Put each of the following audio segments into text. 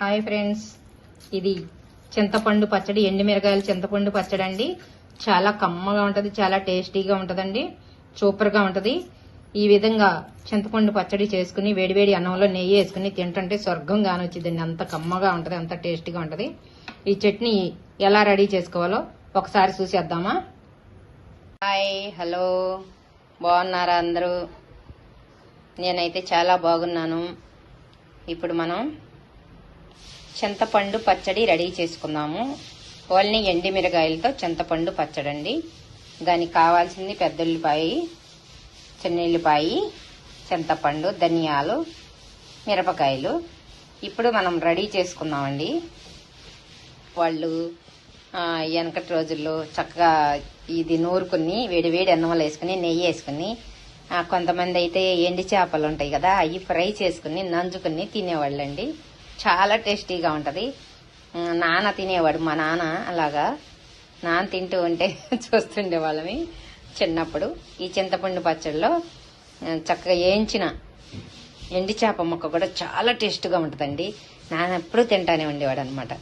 Hi friends ఇది చింతపండు పచ్చడి ఎండుమిరకాయలు చింతపండు పచ్చడి అండి. చాలా కమ్మగా ఉంటుంది చాలా టేస్టీగా ఉంటుందండి సూపర్గా ఉంటుంది. ఈ విధంగా చింతపండు పచ్చడి చేసుకుని వేడివేడి అన్నంలో నెయ్యి వేసుకుని తింటుంటే స్వర్గం కానొచ్చిందండి అంత కమ్మగా ఉంటుంది అంత టేస్టీగా ఉంటుంది. ఈ చట్నీ ఎలా రెడీ చేసుకోవాలో ఒకసారి చూసేద్దామా? Hi hello. బాగున్నారా అందరూ? నేనైతే చాలా బాగున్నాను. ఇప్పుడు మనం చింతపండు పచ్చడి రెడీ చేసుకున్నాము. ఓన్లీ ఎండిమిరగాయలతో చింతపండు పచ్చడి అండి దానికి కావాల్సింది పెద్ద ఉల్లిపాయ చిన్న ఉల్లిపాయ చింతపండు ధనియాలు మిరపకాయలు. ఇప్పుడు మనం రెడీ చేసుకున్నామండి. వాళ్ళు వెనకటి రోజుల్లో చక్కగా ఇది నూరుకుని వేడి వేడి అన్నంలో వేసుకుని నెయ్యి వేసుకుని కొంతమంది అయితే ఎండి చేపలు ఉంటాయి కదా అవి ఫ్రై చేసుకుని నంజుకుని తినేవాళ్ళండి. చాలా టేస్టీగా ఉంటది. నాన్న తినేవాడు మా నాన్న అలాగా. నాన్న తింటూ ఉంటే చూస్తుండే వాళ్ళమి చిన్నప్పుడు. ఈ చింతపండు పచ్చడిలో చక్కగా వేయించిన ఎండి చేప ముక్క కూడా చాలా టేస్ట్గా ఉంటుందండి. నాన్న ఎప్పుడు తింటానే ఉండేవాడు అనమాట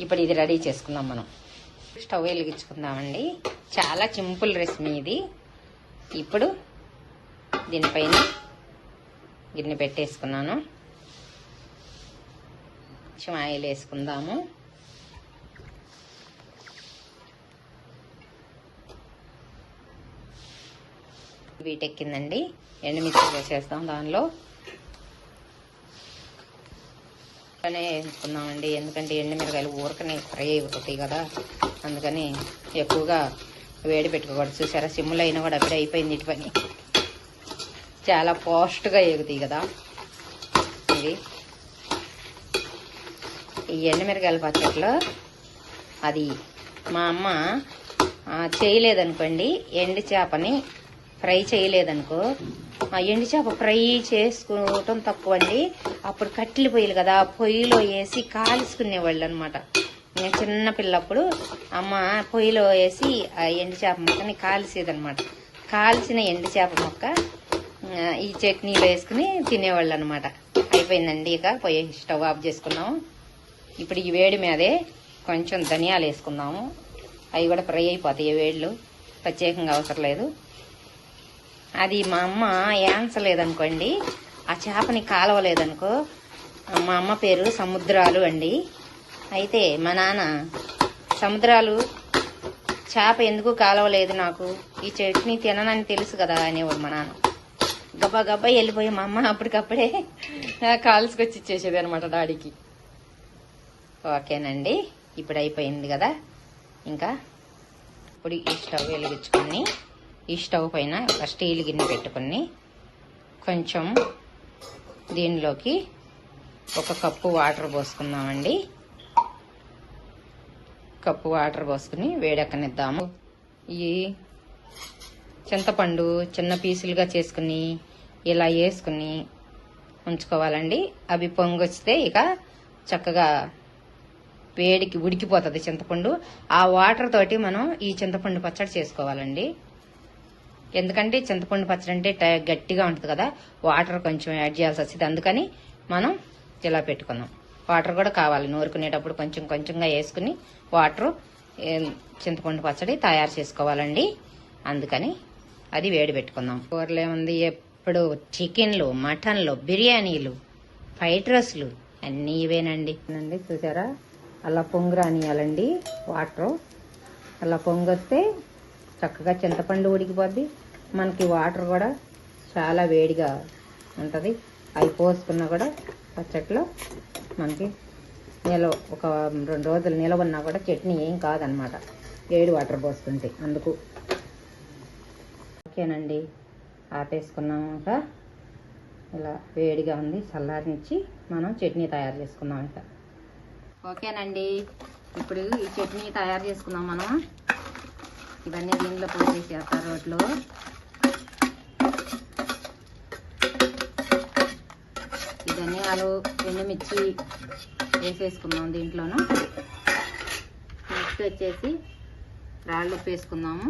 ఇప్పుడు ఇది రెడీ చేసుకుందాం మనం. స్టవ్ వెలిగించుకుందామండి. చాలా సింపుల్ రెసిపీ ఇది. ఇప్పుడు దీనిపైన గిన్నె పెట్టేసుకున్నాను. కొంచెం ఆయిల్ వేసుకుందాము. వీటెక్కిందండి. ఎండుమిర్చి వేసేస్తాం దానిలో. అలానే వేసుకుందామండి ఎందుకంటే ఎండుమిరకాయలు ఊరకనే ఫ్రై అయిపోతాయి కదా. అందుకని ఎక్కువగా వేడి పెట్టుకోకూడదు. చూసారా? సిమ్లో అయినా కూడా అప్పుడే అయిపోయింది ఇటు పని చాలా పాస్ట్గా ఎగుతాయి కదా. ఇది ఈ ఎండుమిరకాయల పచ్చట్లో అది మా అమ్మ చేయలేదనుకోండి ఎండు చేపని ఫ్రై చేయలేదనుకో ఆ ఎండు చేప ఫ్రై చేసుకోవటం తక్కువ అండి అప్పుడు కట్టెలు పొయ్యిలు కదా ఆ పొయ్యిలో వేసి కాల్చుకునేవాళ్ళు అనమాట నేను చిన్న పిల్లప్పుడు అమ్మ పొయ్యిలో వేసి ఆ ఎండు చేప మొక్కని కాల్చేదనమాట. కాల్చిన ఎండు చేప మొక్క ఈ చట్నీలో వేసుకుని తినేవాళ్ళు అనమాట అయిపోయిందండి ఇక పొయ్యి స్టవ్ ఆఫ్ చేసుకున్నాము. ఇప్పుడు ఈ వేడి మీదే కొంచెం ధనియాలు వేసుకుందాము. అవి కూడా ఫ్రై అయిపోతాయి వేళ్ళు. ప్రత్యేకంగా అవసరం లేదు. అది మా అమ్మ ఏన్సలేదనుకోండి ఆ చేపని కాలవలేదనుకో మా అమ్మ పేరు సముద్రాలు అండి. అయితే మా నాన్న సముద్రాలు చేప ఎందుకు కాలవలేదు నాకు? ఈ చట్నీ తిననని తెలుసు కదా అనేవాడు మా నాన్న. గబ్బా గబ్బా వెళ్ళిపోయి మా అమ్మ అప్పటికప్పుడే కాల్చుకొచ్చి ఇచ్చేసేది అనమాట డాడీకి. ఓకేనండి. ఇప్పుడు అయిపోయింది కదా? ఇంకా ఇప్పుడు ఈ స్టవ్ వెలిగించుకొని ఈ స్టవ్ పైన ఒక స్టీల్ గిన్నె పెట్టుకొని కొంచెం దీనిలోకి ఒక కప్పు వాటర్ పోసుకుందామండి. కప్పు వాటర్ పోసుకుని వేడెక్కనిద్దాము. ఈ చింతపండు చిన్న పీసులుగా చేసుకుని ఇలా వేసుకుని ఉంచుకోవాలండి. అవి పొంగొస్తే ఇక చక్కగా వేడికి ఉడికిపోతుంది చింతపండు. ఆ వాటర్ తోటి మనం ఈ చింతపండు పచ్చడి చేసుకోవాలండి. ఎందుకంటే చింతపండు పచ్చడి అంటే గట్టిగా ఉంటుంది కదా వాటర్ కొంచెం యాడ్ చేయాల్సి వస్తుంది. అందుకని మనం ఇలా పెట్టుకుందాం వాటర్ కూడా కావాలి. నూరుకునేటప్పుడు కొంచెం కొంచెంగా వేసుకుని వాటర్ చింతపండు పచ్చడి తయారు చేసుకోవాలండి. అందుకని అది వేడి పెట్టుకుందాం కూరలు ఏముంది? ఎప్పుడు చికెన్లు మటన్లు బిర్యానీలు ఫ్రైడ్ రైస్లు అన్నీ ఇవేనండి. చూసారా? అలా పొంగురానియాలండి వాటర్. అలా పొంగొస్తే చక్కగా చింతపండు ఉడికిపోద్ది. మనకి వాటర్ కూడా చాలా వేడిగా ఉంటుంది. అవి పోసుకున్నా కూడా పచ్చట్లో మనకి నిలవ ఒక రెండు రోజులు నిలవన్నా కూడా చట్నీ ఏం కాదనమాట. వేడి వాటర్ పోసుకుంటే అందుకు. ఓకేనండి. ఆపేసుకున్నాక ఇలా వేడిగా ఉంది. చల్లారించి మనం చట్నీ తయారు చేసుకుందాం ఇంకా. ఓకేనండి. ఇప్పుడు ఈ చట్నీ తయారు చేసుకుందాం మనం. ఇవన్నీ దీంట్లో పోసేసేస్తారు రోట్లో. ఈ ధనియాలు ఎండుమిర్చి వేసేసుకుందాం దీంట్లోను. నెక్స్ట్ వచ్చేసి రాళ్ళు ఉప్పు వేసుకుందాము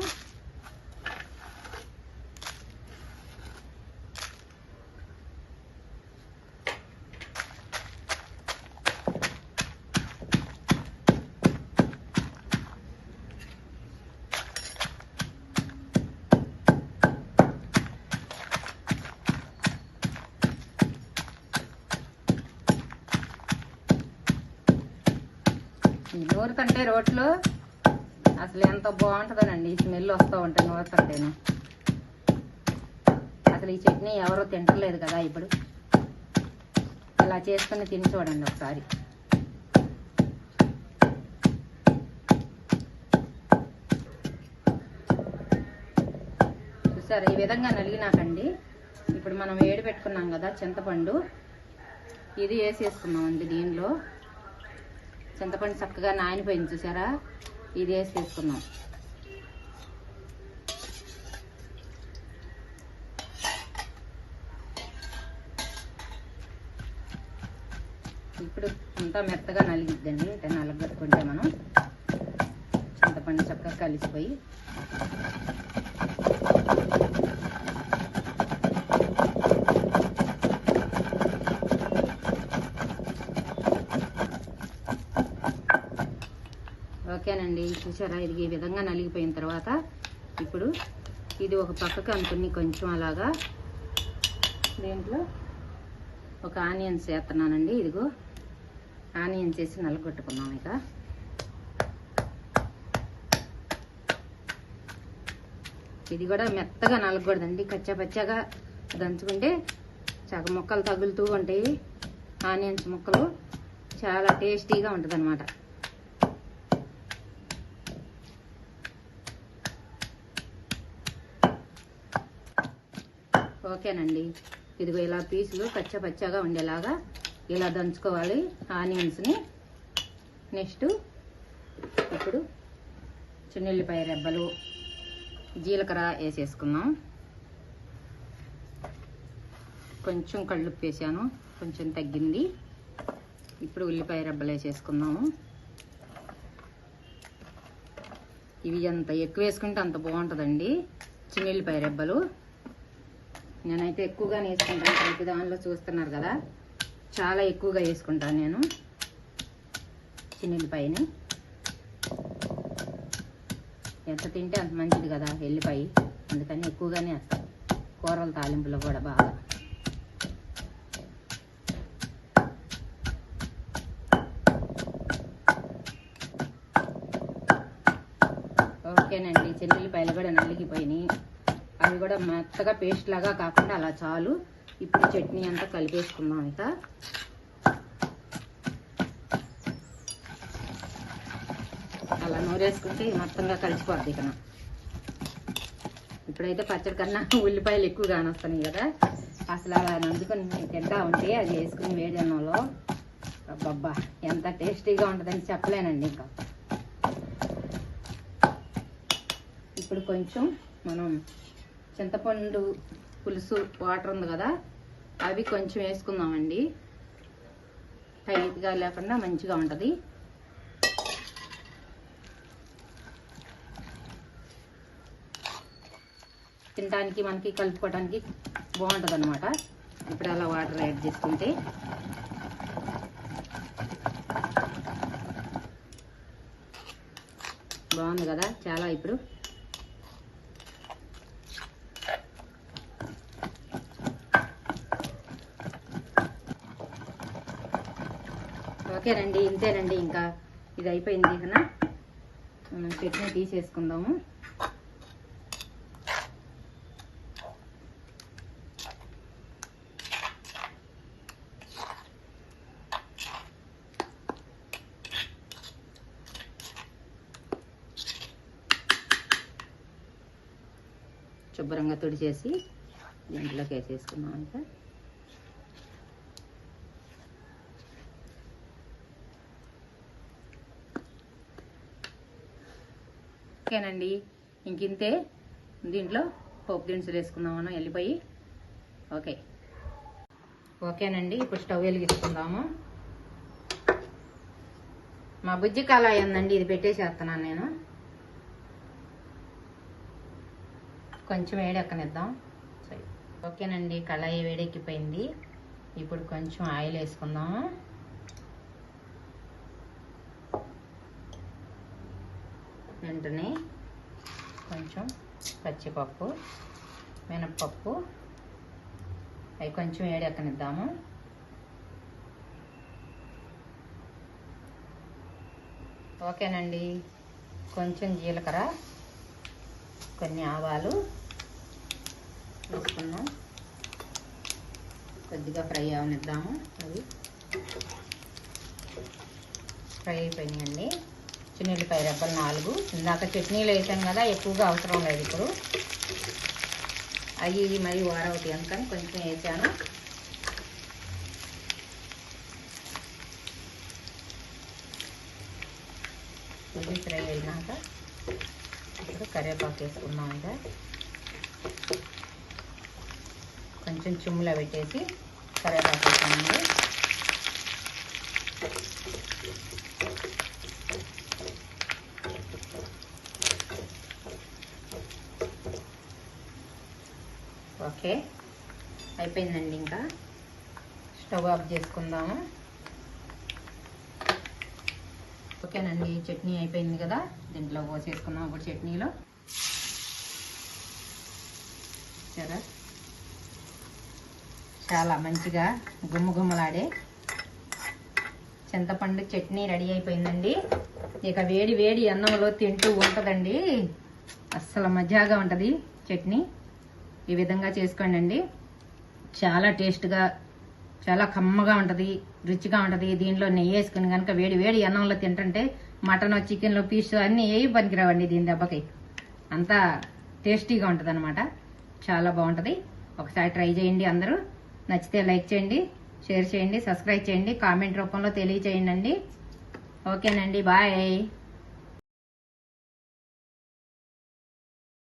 ఈ రోట్లు అసలు ఎంత బాగుంటుందోనండి. ఈ స్మెల్ వస్తూ ఉంటుంది నూరుతుంటేను అసలు ఈ చట్నీ ఎవరో తింటలేదు కదా ఇప్పుడు. ఇలా చేసుకుని తిని చూడండి ఒకసారి. చూసారు? ఈ విధంగా నలిగినాకండి. ఇప్పుడు మనం వేడి పెట్టుకున్నాం కదా చింతపండు. ఇది వేసేసుకున్నామండి దీనిలో. చింతపండు చక్కగా నానిపోయింది చూసారా? ఇది వేసేసుకున్నాం ఇప్పుడు అంతా మెత్తగా నలిగిద్దండి అంటే నలగట్టుకుంటే మనం చింతపండు చక్కగా కలిసిపోయి ఓకేనండి చూసారా? ఇది ఈ విధంగా నలిగిపోయిన తర్వాత ఇప్పుడు ఇది ఒక పక్కకు అనుకుని కొంచెం అలాగా దీంట్లో ఒక ఆనియన్స్ వేస్తున్నానండి ఇదిగో ఆనియన్స్ వేసి నలగొట్టుకున్నాం ఇక. ఇది కూడా మెత్తగా నలగకూడదండి. కచ్చపచ్చగా దంచుకుంటే చగ ముక్కలు తగులుతూ ఉంటాయి. ఆనియన్స్ ముక్కలు చాలా టేస్టీగా ఉంటుంది ఓకేనండి. ఇదిగో ఇలా పీసులు కచ్చా పచ్చాగా ఉండేలాగా ఇలా దంచుకోవాలి. ఆనియన్స్ని నెక్స్ట్ ఇప్పుడు చున్నెల్లిపాయ రెబ్బలు జీలకర్ర వేసేసుకుందాం. కొంచెం కళ్ళుప్పు వేసాను. కొంచెం తగ్గింది. ఇప్పుడు ఉల్లిపాయ రెబ్బలు వేసేసుకుందాము. ఇవి ఎంత ఎక్కువ వేసుకుంటే అంత బాగుంటుందండి. చిన్నెల్లిపాయ రెబ్బలు. నేనైతే ఎక్కువగానే వేసుకుంటాను ప్రతి దానిలో చూస్తున్నారు కదా. చాలా ఎక్కువగా వేసుకుంటాను నేను. చిన్నెల్లిపాయని. ఎంత తింటే అంత మంచిది కదా ఎల్లిపాయ అందుకని ఎక్కువగానే వేస్తాను కూరల తాలింపులో కూడా బాగా. ఓకేనండి చెన్నెల్లిపాయలు కూడా నలిగిపోయినాయి. అవి కూడా మెత్తగా పేస్ట్ లాగా కాకుండా అలా చాలు. ఇప్పుడు చట్నీ అంతా కలిపేసుకుందాం ఇక అలా నూరేసుకుంటే మొత్తంగా కలిసిపోద్ది ఇక ఇప్పుడైతే పచ్చడి కన్నా ఉల్లిపాయలు ఎక్కువ కానొస్తున్నాయి కదా. అసలు అలా నందుకొని తింటా ఉంటే అది వేసుకుని వేడి అబ్బబ్బా ఎంత టేస్టీగా ఉంటుందని చెప్పలేనండి ఇంకా. ఇప్పుడు కొంచెం మనం చింతపండు పులుసు వాటర్ ఉంది కదా అవి కొంచెం వేసుకుందామండి. టైట్గా లేకుండా మంచిగా ఉంటుంది. తినడానికి మనకి కలుపుకోవడానికి బాగుంటుంది అనమాట ఇప్పుడు అలా వాటర్ యాడ్ చేసుకుంటే. బాగుంది కదా చాలా ఇప్పుడు. ఓకేనండి ఇంతేనండి ఇంకా ఇది అయిపోయింది కదా మనం చట్నీ తీసేసుకుందాము. శుభ్రంగా తుడిచేసి దీంట్లోకి వేసేసుకున్నాం ఇంకా ఓకేనండి. ఇంకింతే దీంట్లో పోపు దినుసులు వేసుకుందాం మనం వెళ్ళిపోయి ఓకే. ఓకేనండి ఇప్పుడు స్టవ్ వెలిగించుకుందాము. మా బుజ్జి కళాయి ఉందండి ఇది పెట్టేసేస్తున్నాను నేను. కొంచెం వేడెక్కనిద్దాం. సరే. ఓకేనండి కళాయి వేడెక్కిపోయింది. ఇప్పుడు కొంచెం ఆయిల్ వేసుకుందాము. వెంటనే కొంచెం పచ్చిపప్పు మినప్పప్పు. అవి కొంచెం వేడెక్కనిద్దాము. ఓకేనండి. కొంచెం జీలకర్ర కొన్ని ఆవాలు వేసుకున్నాం కొద్దిగా ఫ్రై అవనిద్దాము. అవి ఫ్రై అయిపోయినాయండి. చిన్నుల్లిపాయ రెబ్బలు నాలుగు. ఇందాక చట్నీలు వేసాం కదా ఎక్కువగా అవసరం లేదు ఇప్పుడు. అవి ఇవి మరి వారవుతాయి అందుకని కొంచెం వేసాను. ఉల్లి ఫ్రై అయినాక ఇప్పుడు కరివేపాకు వేసుకున్నాం ఇంకా. కొంచెం చుమ్ములో పెట్టేసి కరివేపాకు వేసామండి ఓకే అయిపోయిందండి ఇంకా. స్టవ్ ఆఫ్ చేసుకుందాము. ఓకేనండి చట్నీ అయిపోయింది కదా. దీంట్లో పోసేసుకున్నాం ఇప్పుడు చట్నీలో. సరే చాలా మంచిగా గుమ్మగుమ్మలాడే చింతపండు చట్నీ రెడీ అయిపోయిందండి. ఇక వేడి వేడి అన్నంలో తింటూ ఉంటుందండి. అస్సలు మజాగా ఉంటుంది చట్నీ. ఈ విధంగా చేసుకోండి అండి చాలా టేస్ట్గా చాలా కమ్మగా ఉంటుంది రుచిగా ఉంటుంది. దీనిలో నెయ్యి వేసుకుని కనుక వేడి వేడి అన్నంలో తింటుంటే మటన్ చికెన్లో పీస్ అన్నీ ఏవి పనికిరావండి దీని దెబ్బకి. అంతా టేస్టీగా ఉంటుంది అనమాట చాలా బాగుంటుంది. ఒకసారి ట్రై చేయండి అందరూ. నచ్చితే లైక్ చేయండి షేర్ చేయండి సబ్స్క్రైబ్ చేయండి కామెంట్ రూపంలో తెలియచేయండి ఓకేనండి బాయ్.